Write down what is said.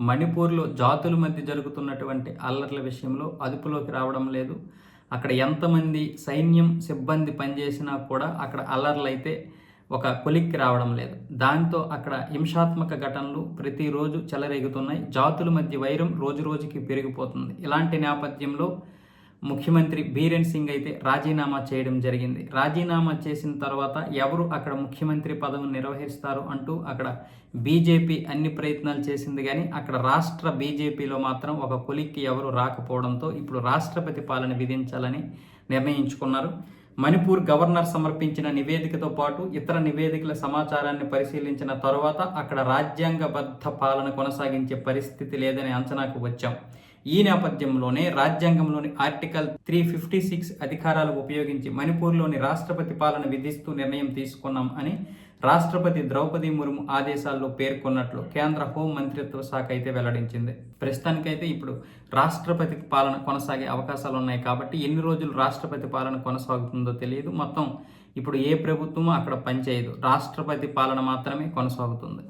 మణిపూర్లో జాతుల మధ్య జరుగుతున్నటువంటి అల్లర్ల విషయంలో అదుపులోకి రావడం లేదు. అక్కడ ఎంతమంది సైన్యం సిబ్బంది పనిచేసినా కూడా అక్కడ అల్లర్లు అయితే ఒక కొలిక్కి రావడం లేదు. దాంతో అక్కడ హింసాత్మక ఘటనలు ప్రతిరోజు చెలరేగుతున్నాయి. జాతుల మధ్య వైరం రోజు రోజుకి పెరిగిపోతుంది. ఇలాంటి నేపథ్యంలో ముఖ్యమంత్రి బీరేన్ సింగ్ అయితే రాజీనామా చేయడం జరిగింది. రాజీనామా చేసిన తర్వాత ఎవరు అక్కడ ముఖ్యమంత్రి పదవిని నిర్వహిస్తారు అంటూ అక్కడ బీజేపీ అన్ని ప్రయత్నాలు చేసింది కానీ అక్కడ రాష్ట్ర బీజేపీలో మాత్రం ఒక కొలిక్కి ఎవరు రాకపోవడంతో ఇప్పుడు రాష్ట్రపతి పాలన విధించాలని నిర్ణయించుకున్నారు. మణిపూర్ గవర్నర్ సమర్పించిన నివేదికతో పాటు ఇతర నివేదికల సమాచారాన్ని పరిశీలించిన తర్వాత అక్కడ రాజ్యాంగబద్ధ పాలన కొనసాగించే పరిస్థితి లేదని అంచనాకు వచ్చాం. ఈ నేపథ్యంలోనే రాజ్యాంగంలోని ఆర్టికల్ త్రీ ఫిఫ్టీ సిక్స్ అధికారాలు ఉపయోగించి మణిపూర్లోని రాష్ట్రపతి పాలన విధిస్తూ నిర్ణయం తీసుకున్నాం అని రాష్ట్రపతి ద్రౌపది ముర్ము ఆదేశాల్లో పేర్కొన్నట్లు కేంద్ర హోం మంత్రిత్వ శాఖ అయితే వెల్లడించింది. ప్రస్తుతానికైతే ఇప్పుడు రాష్ట్రపతి పాలన కొనసాగే అవకాశాలు ఉన్నాయి కాబట్టి ఎన్ని రోజులు రాష్ట్రపతి పాలన కొనసాగుతుందో తెలియదు. మొత్తం ఇప్పుడు ఏ ప్రభుత్వమో అక్కడ పనిచేయదు. రాష్ట్రపతి పాలన మాత్రమే కొనసాగుతుంది.